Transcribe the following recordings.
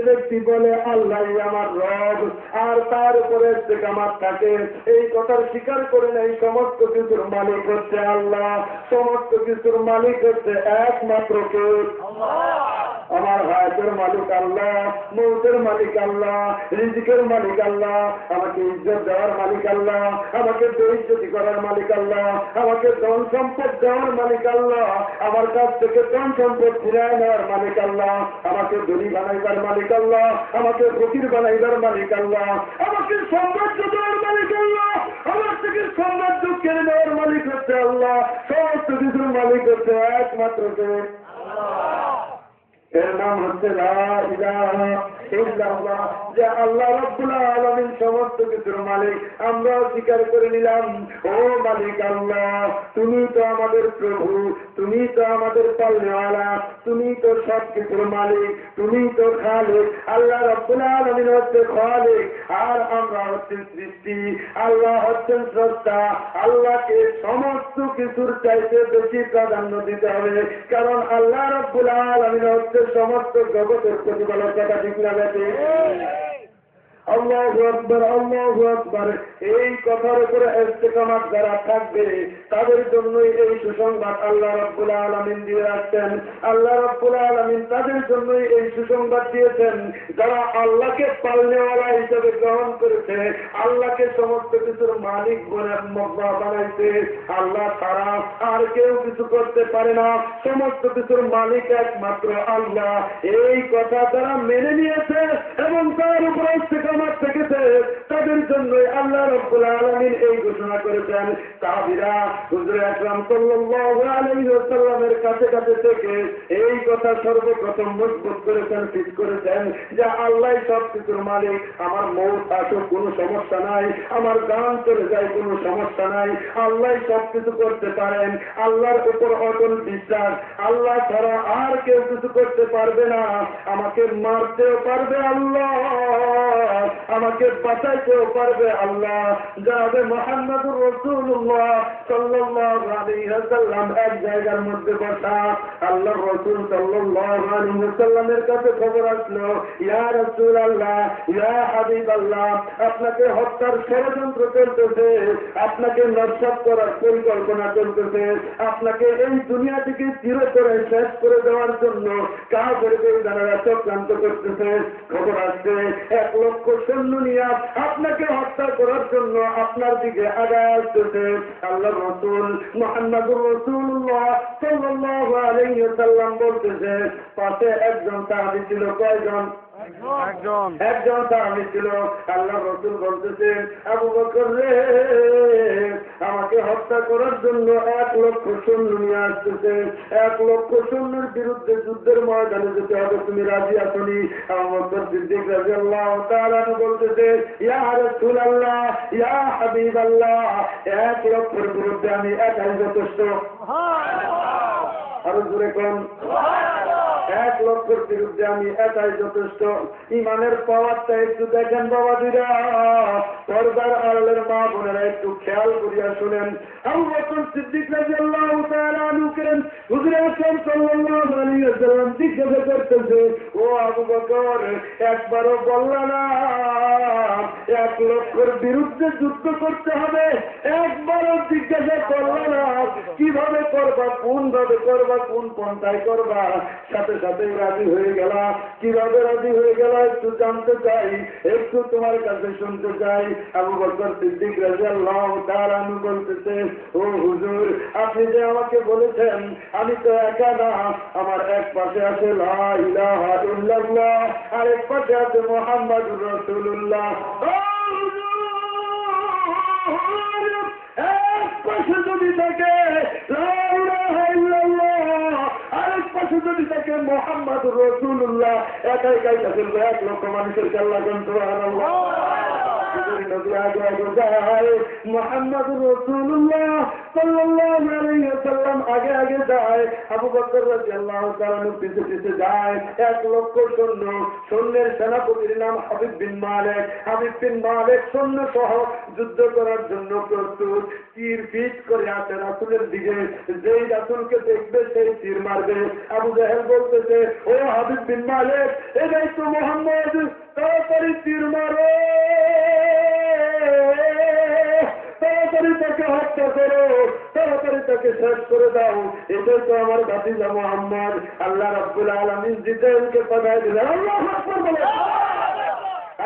যে ব্যক্তি বলে আল্লাহ আমার রব। আর তার উপরে আমার থাকে এই কথার স্বীকার করে নেই সমস্ত কিছুর মালিক হচ্ছে আল্লাহ। সমস্ত কিছুর মালিক হচ্ছে একমাত্র কে? আমার হায়াতের মালিক আল্লাহ মৌতের মালিক আল্লাহ রিজিকের মালিক আল্লাহ আমাকে ইজ্জত দেওয়ার মালিক আল্লাহ আমাকে বেইজ্জতি করার মালিক আল্লাহ আমাকে ধন সম্পদ দেওয়ার মালিক আল্লাহ আমার কাছ থেকে ধন সম্পদ ফিরায় নেওয়ার মালিক আল্লাহ আমাকে ধনী বানাইবার মালিক আল্লাহ আমাকে ফকির বানাইবার মালিক আল্লাহ আমাকে সৌন্দর্য দেওয়ার মালিক আল্লাহ আমার থেকে সৌন্দর্য কেড়ে নেওয়ার মালিক হচ্ছে আল্লাহ, সমস্ত কিছুর মালিক হচ্ছে একমাত্র কে এর নাম হচ্ছে যে আল্লাহ রব্বুল সমস্ত কিছুর মালিক, আমরা স্বীকার করে নিলাম। ও মালিক আল্লাহ, তুমি তো আমাদের প্রভু, তুমি তো আমাদের পাল্লেওয়ালা তুমি তো সব কিছুর মালিক, তুমি তো খালিক, আল্লাহ রব্বুল হচ্ছে খালিক, আর আমরা হচ্ছে সৃষ্টি, আল্লাহ হচ্ছেন স্রষ্টা, আল্লাহকে সমস্ত কিছুর চাইতে বেশি প্রাধান্য দিতে হবে, কারণ আল্লাহ রব্বুল আলমিন হচ্ছে সমস্ত জগতের প্রতিপালক, কথা ঠিক না এই কথার উপরে যারা থাকবে, তাদের জন্যই এই সুসংবাদ আল্লাহ দিয়ে আল্লাহ তাদের জন্যই এই সুসংবাদ দিয়েছেন। যারা আল্লাহকে পালনেওয়ালা হিসেবে গ্রহণ করেছে, আল্লাহকে সমস্ত কিছুর মালিক বলে বানাইছে। আল্লাহ তারা আর কেউ কিছু করতে পারে না। সমস্ত কিছুর মালিক একমাত্র আল্লাহ। এই কথা তারা মেনে নিয়েছে এবং তার উপরে থেকেছে, তাদের জন্য আল্লাহ রব্বুল আলমিন এই ঘোষণা করেছেন। তাহিরা হুজুর আকরাম ওয়াসাল্লামের কাছে কাছে থেকে এই কথা সর্বপ্রথম মজবুত করেছেন, ঠিক করেছেন যে আল্লাহ সব কিছুর মালিক। আমার মৌত আসুক, কোনো সমস্যা নাই। আমার গান চলে যায়, কোনো সমস্যা নাই। আল্লাহ সব কিছু করতে পারেন। আল্লাহর উপর অটল বিশ্বাস। আল্লাহ ছাড়া আর কেউ কিছু করতে পারবে না। আমাকে মারতেও পারবে আল্লাহ। আমাকে বাঁচাইতেও পারবে আল্লাহ। যাবে মোহাম্মদুর রসুল্লাহ সাল্লাল্লাহু এক জায়গার মধ্যে বসা। আল্লাহ রসুল ওয়াসাল্লামের কাছে খবর আসলো, ইয়া রাসূলুল্লাহ, ইয়া হাবিবাল্লাহ, আপনাকে হত্যার ষড়যন্ত্র চলতেছে, আপনাকে নস্বাত করার পরিকল্পনা চলতেছে, আপনাকে এই দুনিয়া থেকে চির করে শেষ করে দেওয়ার জন্য কাহাদেরকে যারা চক্রান্ত করতেছে। খবর আসছে, এক লক্ষ সৈন্য নিয়ে আপনাকে হত্যা করার জন্য আপনার দিকে আগায় আসতেছে আল্লাহ রসুল, মোহাম্মদুর রসুল্লাহ বলতেছে, পাশে একজন তাহলে ছিল, কয়জন? একজন। একজন সাহাবী ছিল আল্লাহ রসুল বলতেছেন আবু বকর রে আমাকে হত্যা করার জন্য এক লক্ষ সৈন্য নিয়ে আসতেছে। এক লক্ষ সৈন্যের বিরুদ্ধে যুদ্ধের ময়দানে যেতে হবে তুমি রাজি আসনি বকর সিদ্দিক রাদিয়াল্লাহু তাআলা বলতেছে ইয়া রাসূলুল্লাহ ইয়া হাবিবাল্লাহ এক লক্ষের বিরুদ্ধে আমি একাই যথেষ্ট। আরও জোরে কোন। এক লক্ষের বিরুদ্ধে আমি একাই যথেষ্ট। ইমানের পাওয়ারটা একটু দেখেন বাবাজিরা। পর্দার আড়ালের মা বোনেরা একটু খেয়াল করিয়া শুনেন। আবু বকর সিদ্দিক রাদিয়াল্লাহু তাআলা করেন সাল্লাল্লাহু আলাইহি ওয়াসাল্লাম জিজ্ঞাসা করতেছে ও আবু বকর, একবারও বললা না, এক লক্ষের বিরুদ্ধে যুদ্ধ করতে হবে। একবারও জিজ্ঞাসা করলা না, কীভাবে করবা কোন ভাবে করবা, কোন পন্থায় করবা? সাথে সাথে রাজি হয়ে গেলা? কীভাবে রাজি হয়ে গেল একটু জানতে চাই, একটু তোমার কাছে শুনতে চাই। আবু বকর সিদ্দিক রাজি আল্লাহ তার আমি বলতেছে, ও হুজুর, আপনি যে আমাকে বলেছেন, আমি তো একা না, আমার এক পাশে আছে লা ইলাহা ইল্লাল্লাহ আর এক পাশে আছে মোহাম্মদুর রাসূলুল্লাহ। এক পাশে যদি থাকে যদি থাকে মোহাম্মদ রসুল্লাহ একাই থাকেন এক লক্ষ মানুষের কাল্লা সৈন্যের সেনাপতির নাম হাবিব বিন হাবিব বিন সৈন্য সহ যুদ্ধ করার জন্য প্রস্তুত। তীর ফিট করে আছে রাসুলের দিকে। যেই রাসুলকে দেখবে, সেই তীর মারবে। আবু জাহেল বলতেছে, ও হাবিব বিন মালিক, এটাই তো মোহাম্মদ, তাড়াতাড়ি তীর মারো, তাড়াতাড়ি তাকে হত্যা করো, তাড়াতাড়ি তাকে শেষ করে দাও, এটাই তো আমার ভাতিজা মোহাম্মদ, আল্লাহ রাব্বুল আলমিন জিতেনকে পাঠায় দিলেন, আল্লাহ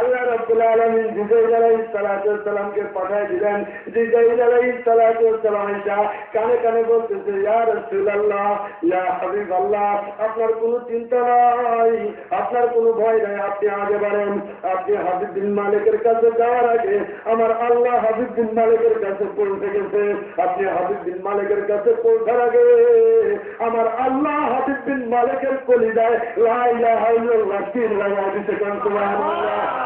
আল্লাহ রাব্বুল আলামিন জিব্রাইল আলাইহিস সালাতু সালামকে পাঠিয়ে দিলেন। জিব্রাইল আলাইহিস সালাতু সালাম এসে কানে কানে বলতেছে, ইয়া রাসূলুল্লাহ, ইয়া হাবিবাল্লাহ, আপনার কোনো চিন্তা নাই, আপনার কোনো ভয় নাই, আপনি আগে বাড়েন, আপনি হাবিব বিন মালিকের কাছে যাওয়ার আগে আমার আল্লাহ হাবিব বিন মালিকের কাছে পৌঁছে গেছে, আপনি হাবিব বিন মালিকের কাছে পৌঁছার আগে আমার আল্লাহ হাবিব বিন মালিকের কলিদায় লা ইলাহা ইল্লাল্লাহ তিন লাগা দিতে কান সুবহানাল্লাহ?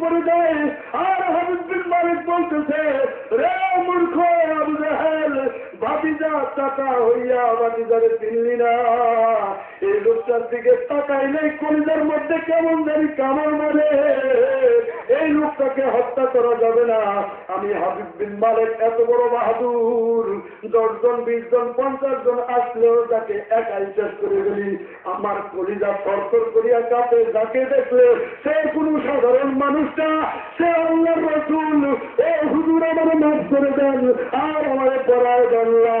করে যায় আর হাবিব বিন মালিক বলতেছে রে মূর্খ আবু জাহেল টাকা হইয়া ভাবিজারে চিনলি না। এই লোকটার দিকে তাকাইলেই কলিজার মধ্যে কেমন জানি কামড় মারে। এই লোকটাকে হত্যা করা যাবে না। আমি হাবিব বিন মালিক এত বড় বাহাদুর। দশজন বিশ জন পঞ্চাশ জন আসলেও তাকে একাই শেষ করে গেলি আমার কলিজা সরসর করিয়া কাপে, যাকে দেখলে সে কোন সাধারণ মানুষটা, সে আল্লাহ রসুল। ও হুজুর, আমার মাফ করে দেন, আর আমার পড়ায় দেন লা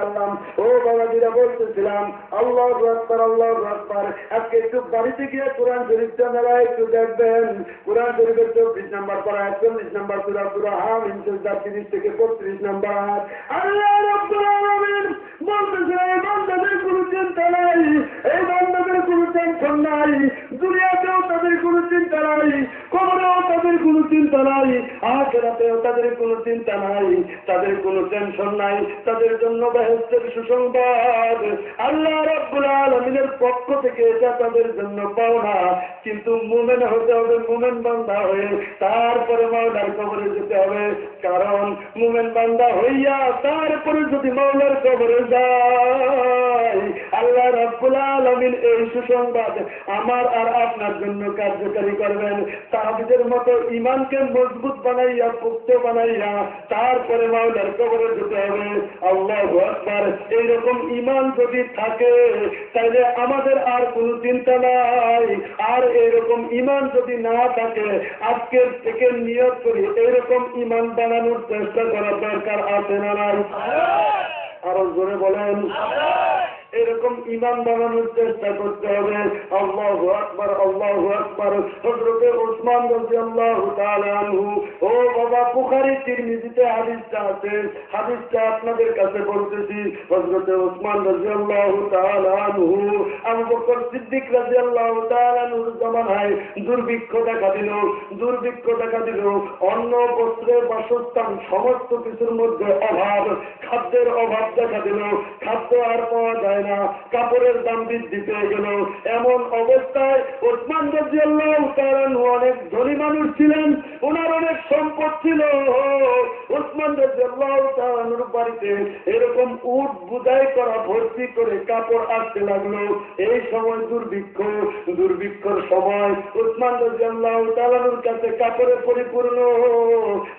ওয়াসাল্লাম ও বাবাজিরা বলতেছিলাম, আল্লাহু আকবার আল্লাহু আকবার। আজকে একটু বাড়িতে গিয়ে কোরআন শরীফটা মেলা একটু দেখবেন। কোরআন শরীফের চব্বিশ নাম্বার পড়া একচল্লিশ নাম্বার সুরা সুরা হাম ইনসুলদার তিরিশ থেকে বত্রিশ নাম্বার। তাদের কোনো টেনশন নাই তাদের জন্য বেহেস্তের সুসংবাদ। আল্লাহ রাব্বুল আলামিনের পক্ষ থেকে এটা তাদের জন্য পাওনা। কিন্তু মুমেন হতে হবে, মুমেন বান্দা হয়ে তারপরে মাওলার কবরে যেতে হবে। কারণ মুমেন বান্দা হইয়া তারপরে যদি মাওলার কবরে যায়, আল্লাহ রাব্বুল আলামিন এই সুসংবাদ আমার আর আপনার জন্য কার্যকারী করবেন। তাহাবিদের মতো ইমানকে মজবুত বানাইয়া পুক্ত বানাইয়া তারপরে মাওলার কবরে যেতে হবে। আল্লাহ আকবার এইরকম ইমান যদি থাকে তাহলে আমাদের আর কোনো চিন্তা নাই। আর এরকম ইমান যদি না থাকে, আজকের থেকে নিয়োগ করি এইরকম ইমান বানানোর চেষ্টা করা দরকার আছে না আরও জোরে বলেন। ইমান বানানোর চেষ্টা করতে হবে। আল্লাহ আকবর আল্লাহ আকবর। হজরতে ওসমান রাজি আল্লাহ আনহু। ও বাবা পুখারি তিরমিজিতে হাদিসটা আছে। হাদিসটা আপনাদের কাছে বলতেছি। হজরতে ওসমান রাজি আল্লাহ আনহু, আবু বকর সিদ্দিক রাজি আল্লাহ আনহুর জমানায় দুর্ভিক্ষ দেখা দিল। দুর্ভিক্ষ দেখা দিল। অন্ন বস্ত্রের বাসস্থান, সমস্ত কিছুর মধ্যে অভাব, খাদ্যের অভাব দেখা দিল। খাদ্য আর পাওয়া যায় না। কাপড়ের দাম বৃদ্ধি পেয়ে গেল। এমন অবস্থায় ওসমান রাজিয়াল্লাহ তাআলা অনেক ধনী মানুষ ছিলেন ওনার অনেক সম্পদ ছিল। ওসমান রাজিয়াল্লাহ তাআলার বাড়িতে এরকম উট বুঝাই করা, ভর্তি করে কাপড় আসতে লাগল। এই সময় দুর্ভিক্ষ, দুর্ভিক্ষর সময় ওসমান রাজিয়াল্লাহ তাআলার কাছে কাপড়ে পরিপূর্ণ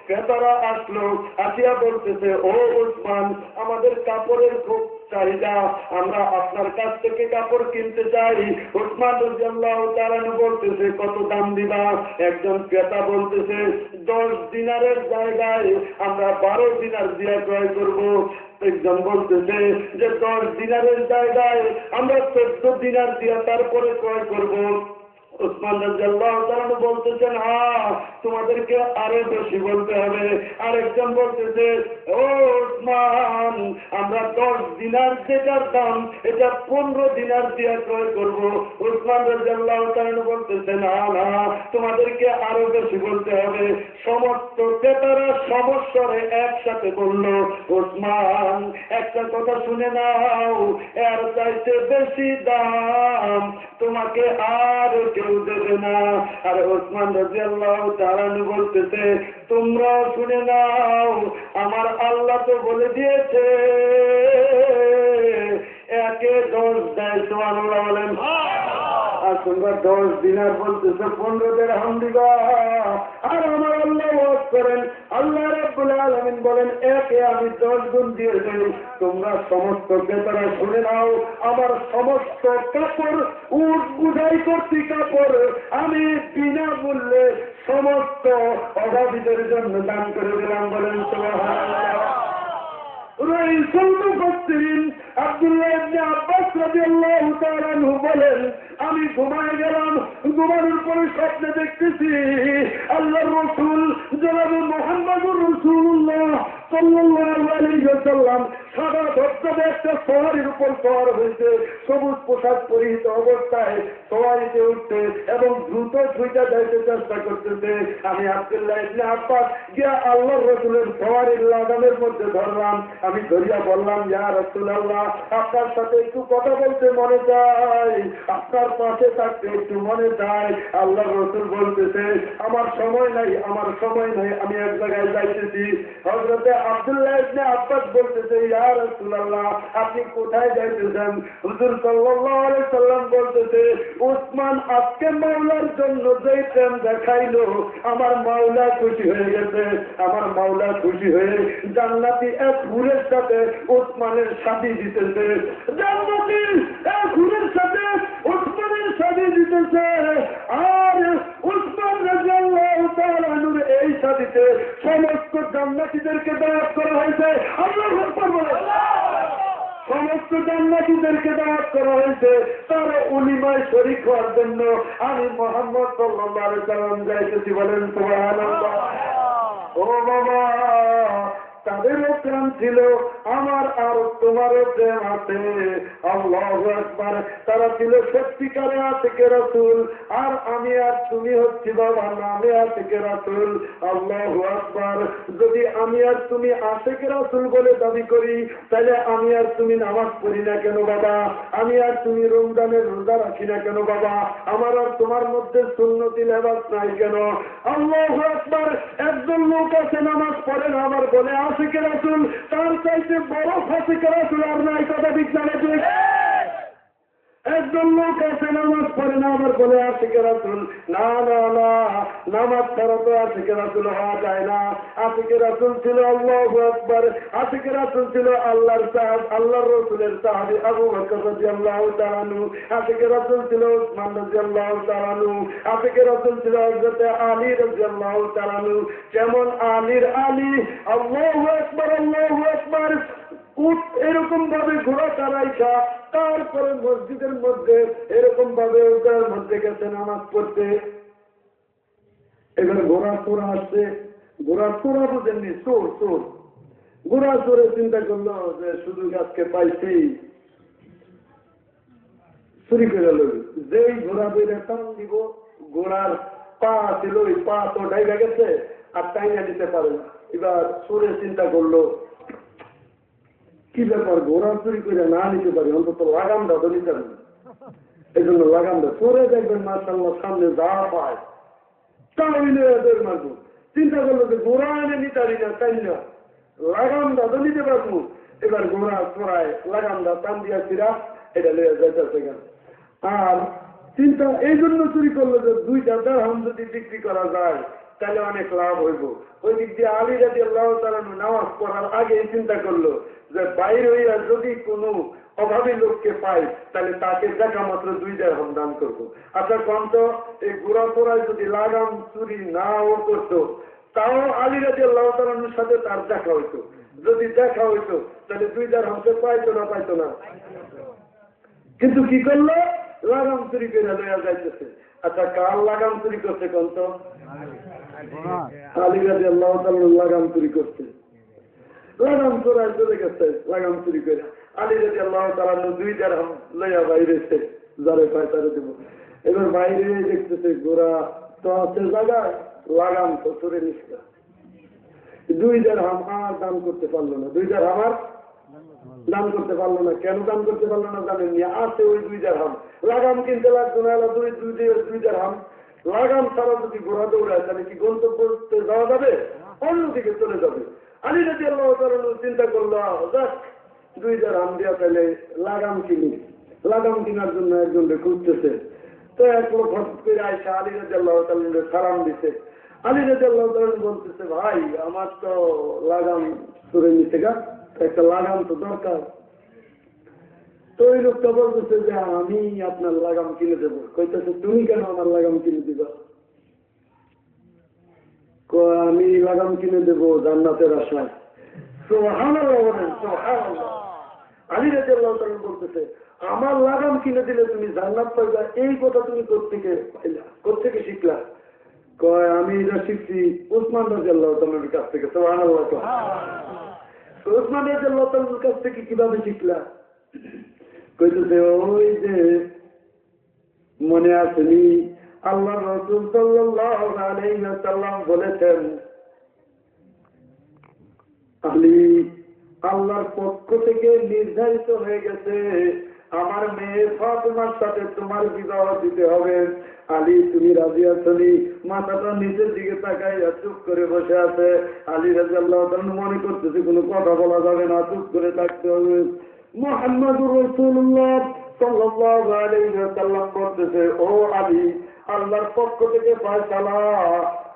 ক্রেতারা আসলো, আসিয়া বলতেছে, ও ওসমান, আমাদের কাপড়ের খুব চাহিদা আমরা আপনার কাছ থেকে কাপড় কিনতে চাই। উসমান রাজিয়াল্লাহু তাআলা বলতেছে, কত দাম দিবা? একজন ক্রেতা বলতেছে, দশ দিনারের জায়গায় আমরা বারো দিনার দিয়ে ক্রয় করব। একজন বলতেছে, যে দশ দিনারের জায়গায় আমরা চোদ্দ দিনার দিয়ে তারপরে ক্রয় করব। উসমান বলতেছেন তোমাদেরকে আরও বেশি বলতে হবে। আরেকজন বলতেছে, ও উসমান, আমরা দশ দিনার যেটার দাম, এটা পনেরো দিনার দিয়ে ক্রয় উসমান না, তোমাদেরকে আরও বেশি বলতে হবে। সমস্ত ক্রেতারা সমস্যারে একসাথে বলল ওসমান একটা কথা শুনে নাও, এর চাইতে বেশি দাম তোমাকে আর কেউ দেবে না। আর ওসমান রাজিয়াল্লাহ তারানু বলতেছে, তোমরা শুনে নাও, আমার আল্লাহ তো বলে দিয়েছে, একে দশ দেয় তোমার বলেন আর তোমরা দশ দিনার বলতেছে পনেরো হাম দিবা আর আমার আল্লাহ ওয়াজ করেন, আল্লাহ রাব্বুল বলেন, একে আমি দশ গুণ দিয়ে দেই। তোমরা সমস্ত ক্রেতারা শুনে নাও, আমার সমস্ত কাপড় উট বুঝাই করছি কাপড়। আমি বিনা মূল্যে সমস্ত অভাবীদের জন্য দান করে দিলাম বলেন, সুবহানাল্লাহ। আমি ঘুমায় গেলাম ঘুমানোর পরে স্বপ্নে দেখতেছি আল্লাহ রসুল জনাব মোহাম্মদুর রাসূলুল্লাহ। হয়েছে সবুজ পরিহিত অবস্থায় উঠতে এবং চেষ্টা করতেছে। আমি মধ্যে ধরলাম। আমি ধরিয়া বললাম, ইয়া রাসূলুল্লাহ, আপনার সাথে একটু কথা বলতে মনে চাই। আপনার পাশে থাকতে একটু মনে চাই। আল্লাহ রসুল বলতেছে, আমার সময় নাই, আমার সময় নাই, আমি এক জায়গায় যাইতেছি। হজরতে দেখাইলো, আমার মাওলা খুশি হয়ে গেছে, আমার মাওলা খুশি হয়ে জান্নাতি এক হুরের সাথে উসমানের শাদি দিতেছে, জান্নাতি এক হুরের সাথে উসমানের শাদি দিতেছে, আর এই শাদিতে সমস্ত জান্নাতীদেরকে দাওয়াত করা হয়েছে। আল্লাহু বলে। সমস্ত জান্নাতীদেরকে দাওয়াত করা হয়েছে। তার উলিমায় শরিক হওয়ার জন্য আমি মোহাম্মদ সাল্লাল্লাহু আলাইহি যাইতেছি বলেন, সুবহানাল্লাহ। ও বাবা, তাদেরও প্রেম ছিল, আমার আর তোমারও প্রেম আছে। একবার তারা ছিল সত্যিকারে আতিকে রাসুল? আর আমি আর তুমি হচ্ছি বাবা নামে আতিকে রাসুল? আল্লাহ একবার যদি আমি আর তুমি আশেকে রাসুল বলে দাবি করি, তাহলে আমি আর তুমি নামাজ পড়ি না কেন বাবা? আমি আর তুমি রমজানের রোজা রাখি না কেন বাবা? আমার আর তোমার মধ্যে সুন্নতি লেবাস নাই কেন? আল্লাহ একবার একজন লোক আছে, নামাজ পড়ে না আমার বলে আশিকে রাসুল? তার চাইতে বড় ফাঁসিকে রাসুল? আর নাই কথা বিজ্ঞানে একজন লোক আছে নামাজ পড়ে না আমার বলে, আশিকে রাসুল। না না না, নামাজ ছাড়া তো আশিকে রাসুল হওয়া যায় না। আশিকে রাসুল ছিল আল্লাহ আকবর। আশিকে রাসুল ছিল আল্লাহর সাহাব, আল্লাহর রসুলের সাহাবি আবু বকর রাদিয়াল্লাহু তাআলা আনহু। আশিকে রাসুল ছিল উসমান রাদিয়াল্লাহু তাআলা আনহু। আশিকে রাসুল ছিল হযরত আলী রাদিয়াল্লাহু তাআলা আনহু। যেমন আলীর আলী, আল্লাহু আকবার আল্লাহু আকবার। উট এরকম ভাবে ঘোড়া চালাইছা তারপরে মসজিদের মধ্যে এরকম ভাবে ওটার মধ্যে গেছে নামাজ পড়তে। এবার ঘোড়া চোরা আসছে। ঘোড়া চোরা বুঝেননি চোর চোর। ঘোড়া চোরে চিন্তা করল যে শুধু গাছকে পাইছি। চুরি করে লই যেই ঘোড়া বেড়ে টান দিব, ঘোড়ার পা ছিল ওই পা তো ডাইবা গেছে, আর টাইনা দিতে পারে এবার চোরে চিন্তা করল কি ব্যাপার ঘোড়া চুরি করে না নিতে পারি? অন্তত লাগামটা তো নিতে পারি এই জন্য লাগামটা চোরে দেখবেন মাসাল্লাহ সামনে যা পায়। তা হইলে এদের চিন্তা করল যে ঘোড়া এনে নিতে না, তাই না? লাগামটা তো নিতে পারব। এবার ঘোড়া চোরায় লাগামটা টান দিয়া ফিরা, এটা লইয়া যাইতেছে কেন? আর চিন্তা এই জন্য চুরি করল যে দুইটা দাম যদি বিক্রি করা যায় তাহলে অনেক লাভ হইব। ওই দিক দিয়ে আলী রাজি আল্লাহ নামাজ পড়ার আগে চিন্তা করল যে বাইরে হইয়া যদি কোনো অভাবী লোককে পাই তাহলে তাকে দেখা মাত্র দুই দেড় দান করব। আচ্ছা কন্ত, এই ঘোরা ফোড়ায় যদি লাগাম চুরি নাও করতো, তাও আলী রাজি আল্লাহ তালানুর সাথে তার দেখা হইতো। যদি দেখা হইতো, তাহলে দুই দেড় হামসে পাইতো না পাইতো না। কিন্তু কি করল? লাগাম চুরি করে লইয়া যাইতেছে। আচ্ছা কার লাগাম চুরি করছে কোন তো? আলী রাজি আল্লাহ লাগাম চুরি করছে। লাগাম চোরাই চলে গেছে লাগাম চুরি করে। আলী রাজি আল্লাহ তাআলা দুই দেড়হাম লইয়া বাইরেছে যারে পায় তারে দেব। এবার বাইরে দেখতেছে গোড়া তো আছে জায়গায় লাগাম তো চুরে নিচ্ছে দুই দেড়হাম আর দান করতে পারল না। দুই দেড়হাম আর দান করতে পারল না। কেন দান করতে পারল না জানেন আছে ওই দুই দেড়হাম। লাগাম কিনতে লাগতো না দুই দুই দুই দেড়হাম। লাগাম ছাড়া যদি ঘোড়া দৌড়ায়, তাহলে কি গন্তব্যতে যাওয়া যাবে? অন্যদিকে চলে যাবে। আলী রাজি আল্লাহ চিন্তা করল, যাক, দুই দেড়হাম দিয়া তাহলে লাগাম কিনি। লাগাম কেনার জন্য একজন খুঁজতেছে। তো এক লোক হঠাৎ করে আয়সা আলী রাজি আল্লাহ সালাম দিছে। আলী রাজি আল্লাহ বলতেছে, ভাই, আমার তো লাগাম করে নিতে গা। একটা লাগাম তো দরকার। তো ওই লোকটা বলতেছে যে, আমি আপনার লাগাম কিনে দেবো। কইতেছে, তুমি কেন আমার লাগাম কিনে দিবা? আমি লাগাম কিনে দেবো জান্নাতের আশায়। রাদিয়াল্লাহু তাআলা বলতেছে, আমার লাগাম কিনে দিলে তুমি জান্নাত পাইবা, এই কথা তুমি কোথেকে পাইলা? কোথেকে শিখলা? কয়, আমি এটা শিখছি উসমান রাদিয়াল্লাহু তাআলার কাছ থেকে। সুবহানাল্লাহ কয়। রাদিয়াল্লাহু কাছ থেকে কীভাবে শিখলা? কইতেছে, ওই যে মনে আসেনি আল্লাহ রসুল ওয়াসাল্লাম বলেছেন, আলী, আল্লাহর পক্ষ থেকে নির্ধারিত হয়ে গেছে, আমার মেয়ে ফাতেমার সাথে তোমার বিবাহ দিতে হবে। আলী, তুমি রাজি আসলি মাথাটা নিচের দিকে তাকাই চুপ করে বসে আছে। আলী রাজি আল্লাহ মনে করতেছে কোনো কথা বলা যাবে না, চুপ করে থাকতে হবে। মোহাম্মদুর রসুল্লাহ সাল্লাল্লাহু আলাইহি ওয়াসাল্লাম করতেছে ও আলী, আল্লাহর পক্ষ থেকে ফয়সালা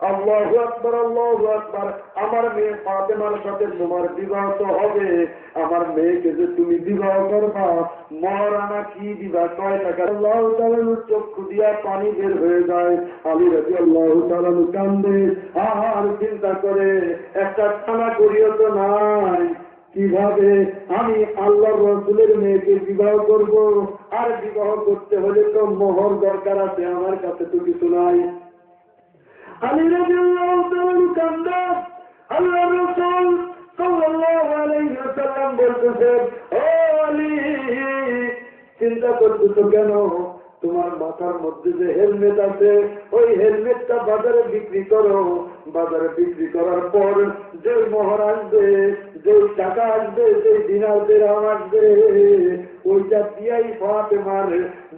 আল্লাহু আকবার আল্লাহু আকবার। আমার মেয়ে ফাতেমার সাথে তোমার বিবাহ তো হবে। আমার মেয়েকে যে তুমি বিবাহ করবা মহারানা কি দিবা? কয় টাকা? আল্লাহ তাআলার চক্ষু দিয়া পানি বের হয়ে যায়। আলী আল্লাহ তাআলা কান্দে। আর চিন্তা করে, একটা খানা করিও তো নাই। কীভাবে আমি আল্লাহর রসুলের মেয়েকে বিবাহ করব? আর বিবাহ করতে হলে তো মোহর দরকার আছে। আমার কাছে তো কিছু নাই। আলী রাদিয়াল্লাহু কান্দা। আল্লাহ রসুল সাল্লাল্লাহু আলাইহি ওয়াসাল্লাম বলতেছে, ও আলী, চিন্তা করতেছো কেন? তোমার মাথার মধ্যে যে হেলমেট আছে, ওই হেলমেটটা বাজারে বিক্রি করো। বাজারে বিক্রি করার পর যে মোহর আসবে যে টাকা আসবে যে দিনার দেরাম আসবে, ওইটা দিয়াই ফাতে মার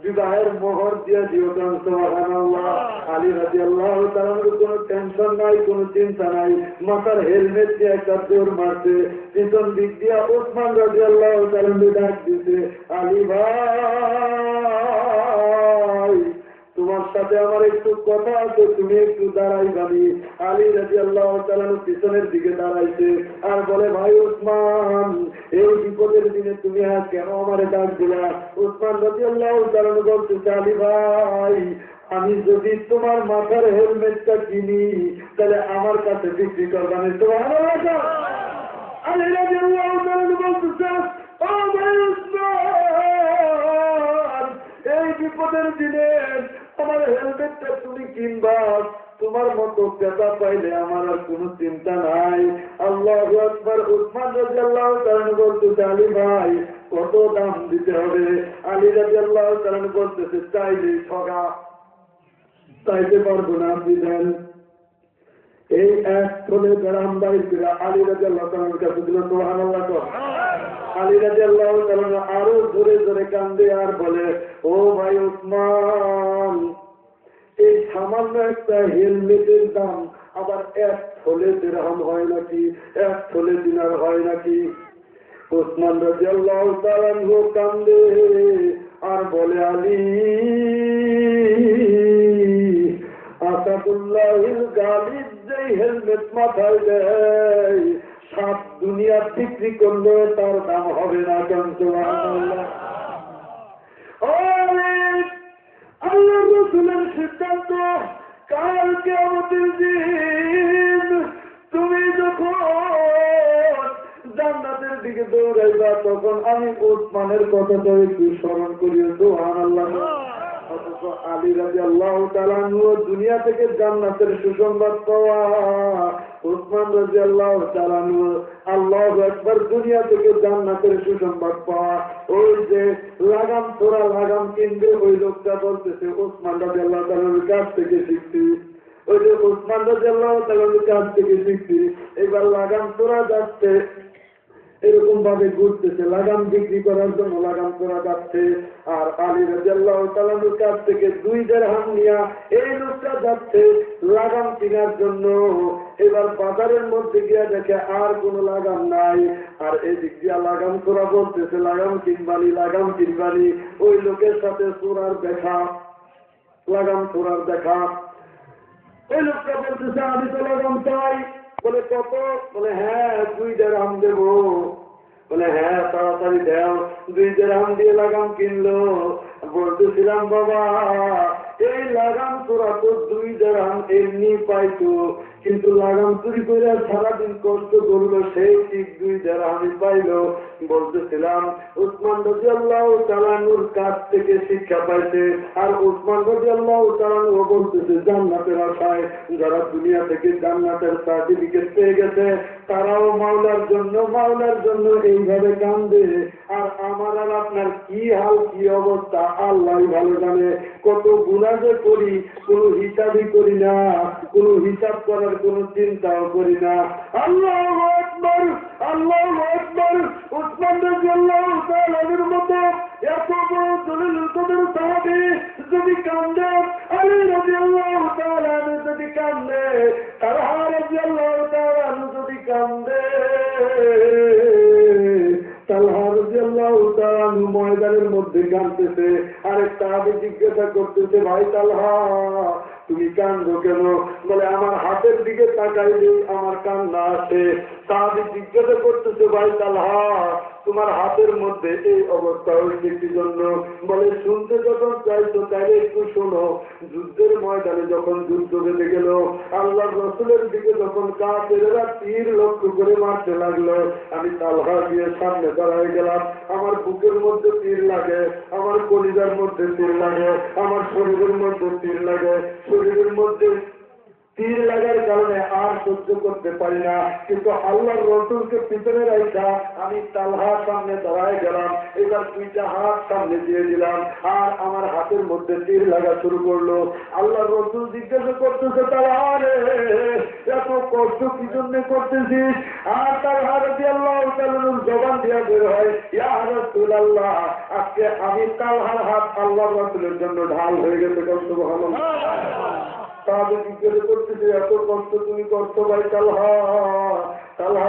বিবাহের মোহর দিয়া দিও আলী রাদিয়াল্লাহু তাআলার কোনো টেনশন নাই, কোনো চিন্তা নাই। মাথার হেলমেট দিয়ে একটা দৌড় মারছে, পিছন দিক দিয়া ওসমান রাদিয়াল্লাহু তাআলা ডাক দিছে, আলী ভাই! তোমার সাথে আমার একটু কথা আছে, তুমি একটু দাঁড়াই ভাবি। আলী রাজি আল্লাহ পিছনের দিকে দাঁড়াইছে আর বলে, ভাই উসমান এই বিপদের দিনে তুমি আর কেন আমার ডাক দিলা? উসমান রাজি আল্লাহ বলতেছে, আলী ভাই, আমি যদি তোমার মাথার হেলমেটটা কিনি, তাহলে আমার কাছে বিক্রি করবানি তোমার আলী রাজি আল্লাহ এই বিপদের দিনে আমার হেলমেটটা তুমি কিনবা। তোমার মতো পেতা পাইলে আমার আর কোনো চিন্তা নাই। আল্লাহ উসমান রাজি আল্লাহ কারণ আলী ভাই, কত দাম দিতে হবে? আলী রাজি আল্লাহ কারণ বলতেছে, চাইলে ঠগা। চাইতে পারব না, আপনি এই এক স্থলে কাছে আরও জোরে জোরে কান্দে আর বলে, ও ভাই উসমান এই সামান্য একটা হেলমেটের দাম আবার এক থলে দেড়হাম হয় নাকি? এক থলে দিনার হয় নাকি? ওসমান রাজি কান্দে আর বলে, আলী আসাদুল্লাহ গালিব হেলমেট মাথায় দেয় সাত দুনিয়া বিক্রি করলে তার দাম হবে না কেন আল্লাহ সিদ্ধান্ত কালকে আমাদের দিন তুমি যখন জান্নাতের দিকে দৌড়াইবা, তখন আমি ওসমানের কথাটা একটু স্মরণ করিয়ে দোহান আল্লাহ অথচ আলী রাজি আল্লাহ তালানু দুনিয়া থেকে জান্নাতের সুসংবাদ পাওয়া। উসমান রাজি আল্লাহ তালানু আল্লাহ একবার দুনিয়া থেকে জান্নাতের সুসংবাদ পাওয়া। ওই যে লাগাম, তোরা লাগাম কিনবে ওই লোকটা বলতেছে ওসমান রাজি আল্লাহ তালানুর কাছ থেকে শিখছি। ওই যে ওসমান রাজি আল্লাহ তালানুর কাছ থেকে শিখছি। এবার লাগাম, তোরা যাচ্ছে এরকম ভাবে ঘুরতেছে, লাগাম বিক্রি করার জন্য লাগাম করা যাচ্ছে। আর আলী রাজাল্লাহ কাছ থেকে দুই দেড়হাম নিয়া এই লোকটা যাচ্ছে লাগাম কেনার জন্য। এবার বাজারের মধ্যে গিয়া দেখে আর কোনো লাগাম নাই। আর এদিক দিয়া লাগাম করা বলতেছে, লাগাম কিনবানি লাগাম কিনবানি। ওই লোকের সাথে চোরার দেখা, লাগাম চোরার দেখা। ওই লোকটা বলতেছে, আমি তো লাগাম চাই। বলে, কত? বলে হ্যাঁ দুই দেড়াম দেব। বলে হ্যাঁ তাড়াতাড়ি দেও, দুই দেড়াম দিয়ে লাগাম কিনলো। বলতেছিলাম, বাবা, এই লাগাম তোরা তো দুই দেড়াম এমনি পাইতো। কিন্তু লাগাম চুরি করে সারাদিন কষ্ট করল, সেই ঠিক দুই দেড়হামই পাইলো। বলতেছিলাম, উসমান রাজি আল্লাহ তালানুর কাছ থেকে শিক্ষা পাইছে। আর উসমান রাজি আল্লাহ তালানু বলতেছে, জান্নাতের আশায় যারা দুনিয়া থেকে জান্নাতের সার্টিফিকেট পেয়ে গেছে, তারাও মাওলার জন্য মাওলার জন্য এইভাবে কান্দে। আর আমার আর আপনার কি হাল, কি অবস্থা আল্লাহ ভালো জানে। কত গুণা যে করি হিসাবই করি না, কোনো হিসাব করার কোনো চিন্তাও করি না। আল্লাহ আল্লাহ মতো এত বড় দলিল যদি কান্দে যদি কান্দে যদি কান্দে ময়দানের মধ্যে কাঁদতেছে আরেক সাহাবী জিজ্ঞাসা করতেছে, ভাই তালহা তুমি কান্দো কেন? বলে, আমার হাতের দিকে তাকাইলে আমার কান্না আসে। সাহাবি জিজ্ঞাসা করতেছে, ভাই তালহা, তোমার হাতের মধ্যে এই অবস্থা হয়েছে কি জন্য? বলে, শুনতে যখন চাইছো তাইলে একটু শোনো। যুদ্ধের ময়দানে যখন যুদ্ধ বেঁধে গেল আল্লাহ রসুলের দিকে যখন কাপেরা তীর লক্ষ্য করে মারতে লাগল। আমি তালহা দিয়ে সামনে দাঁড়ায় গেলাম। আমার বুকের মধ্যে তীর লাগে, আমার কলিজার মধ্যে তীর লাগে, আমার শরীরের মধ্যে তীর লাগে। শরীরের মধ্যে তীর লাগার কারণে আর সহ্য করতে পারি না। কিন্তু আল্লাহর রসুলকে পিছনে রাখা আমি তালহার সামনে দাঁড়ায় গেলাম। এবার দুইটা হাত সামনে দিয়ে দিলাম আর আমার হাতের মধ্যে তীর লাগা শুরু করল। আল্লাহর রসুল জিজ্ঞাসা করতেছে তালহারে এত কষ্ট কি জন্য করতেছিস? আর তার হাতে আল্লাহ জবান দিয়া বের হয়, ইয়া রসুল আল্লাহ আজকে আমি তালহার হাত আল্লাহ রসুলের জন্য ঢাল হয়ে গেছে কষ্ট ভালো তাহলে জিজ্ঞাসা করতেছে এত কষ্ট তুমি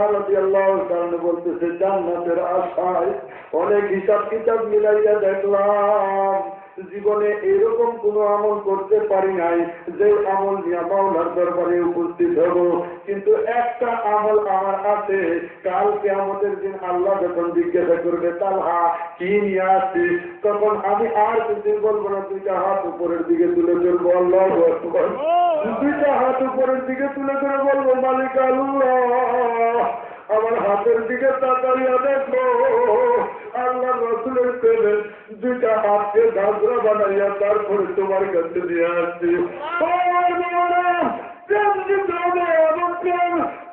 রাজি আল্লাহ কারণে বলতেছে, জান্নাতের আশায় অনেক হিসাব কিতাব মিলাইয়া দেখলাম। জীবনে এরকম কোন আমল করতে পারি নাই যে আমল নিয়ে মাওলার দরবারে উপস্থিত হব। কিন্তু একটা আমল আমার আছে কালকে আমাদের দিন আল্লাহ যখন জিজ্ঞাসা করবে তালহা কি নিয়ে আসছিস? তখন আমি আর কিছু বলব না দুইটা হাত উপরের দিকে তুলে ধরবো আল্লাহ। দুইটা হাত উপরের দিকে তুলে ধরে বলব মালিক আল্লাহ আমার হাতের দিকে তাকাইয়া দেখো। আল্লাহ রসুলের পেলে দুইটা হাতকে ধাঁধরা বানাইয়া তারপরে তোমার কাছে দিয়ে আসছি।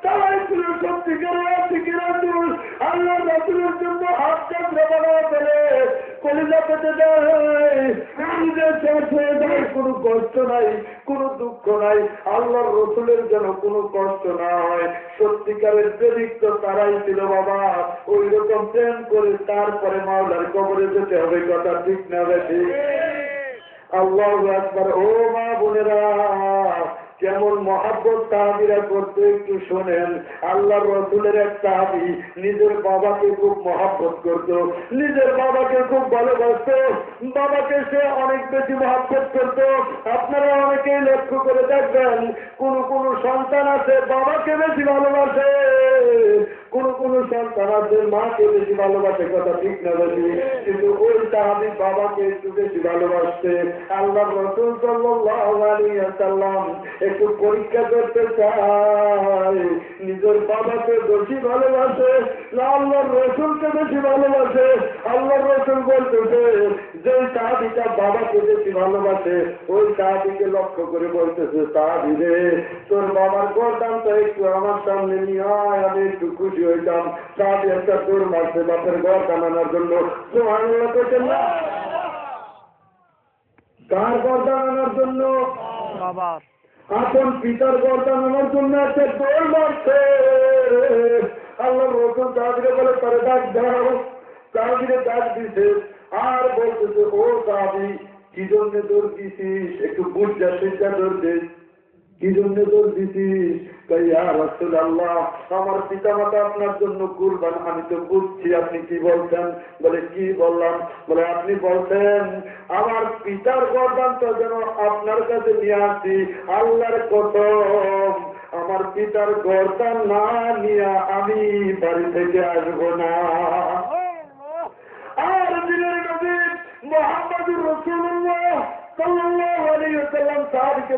তারাই ছিল সত্যিকার আল্লাহ রসুলের জন্য হাত ঝাঁঝরা বানায় কলিজা পেতে দেয় নিজের শেষ হয়ে যায় কোনো কষ্ট নাই কোনো দুঃখ নাই। আল্লাহর রসুলের যেন কোনো কষ্ট না হয়। সত্যিকারের প্রেমিক তো তারাই ছিল বাবা। ওই রকম প্রেম করে তারপরে মাওলার কবরে যেতে হবে কথা ঠিক না বেশি আল্লাহ একবার ও মা বোনেরা কেমন মহাব্বত তাহাবিরা করতে একটু শোনেন আল্লাহ রসুলের এক তাহাবি, নিজের বাবাকে খুব মহাব্বত করত, নিজের বাবাকে খুব ভালোবাসত, বাবাকে সে অনেক বেশি মহাব্বত করত। আপনারা অনেকেই লক্ষ্য করে দেখবেন, কোন কোন সন্তান আছে বাবাকে বেশি ভালোবাসে। কোন কোন সন্তান আছে মাকে বেশি ভালোবাসে, কথা ঠিক না বেশি। কিন্তু ওই তাহাবি বাবাকে একটু বেশি ভালোবাসতে আল্লাহ রসুল সাল্লাম একটু পরীক্ষা করতে চায়। নিজের বাবাকে বেশি ভালোবাসে না আল্লাহর রসুলকে বেশি ভালোবাসে। আল্লাহর রসুল বলতেছে যে সাহাবিটা বাবাকে বেশি ভালোবাসে, ওই সাহাবিকে লক্ষ্য করে বলতেছে সাহাবি রে তোর বাবার গরদানটা একটু আমার সামনে নিয়ে আয়, আমি একটু খুশি হইতাম সাহাবি একটা তোর মারছে বাপের গরদান আনার জন্য সোহানুল্লাহ করছেন না? কার গরদান আনার জন্য? বাবার। আপন পিতার গর্দান আনার জন্য একটা দৌড় মারছে আল্লাহ রসুন তাদেরকে বলে তারে ডাক দাও। তাদেরকে ডাক দিছে আর বলতেছে ও সাহাবি কি জন্য দৌড় দিছিস? একটু বুঝা সুজা দৌড় দিস কি জন্য দৌড় দিছিস? আমার পিতা মাতা আপনার জন্য কুরবান আমি তো বুঝছি আপনি কি বলছেন। বলে কি বললাম? বলে আপনি বলছেন আমার পিতার গর্দানটা যেন আপনার কাছে নিয়ে আসি আল্লাহর কসম আমার পিতার গর্দান না নিয়ে আমি বাড়ি থেকে আসব না। আর দিনের নবী মোহাম্মদুর রসুল্লাহ সাহাবীকে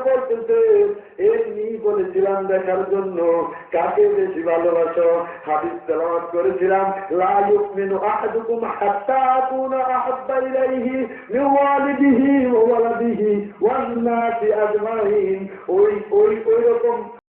দেখার জন্য, কাকে বেশি ভালোবাসো? হাদিস তেলাওয়াত করেছিলাম, লা ইউমিনু আহাদুকুম হাত্তা আকুনা আহাব্বা ইলাইহি মিন ওয়ালিদিহি ওয়া ওয়ালাদিহি ওয়ান নাসি ওই ওই ওই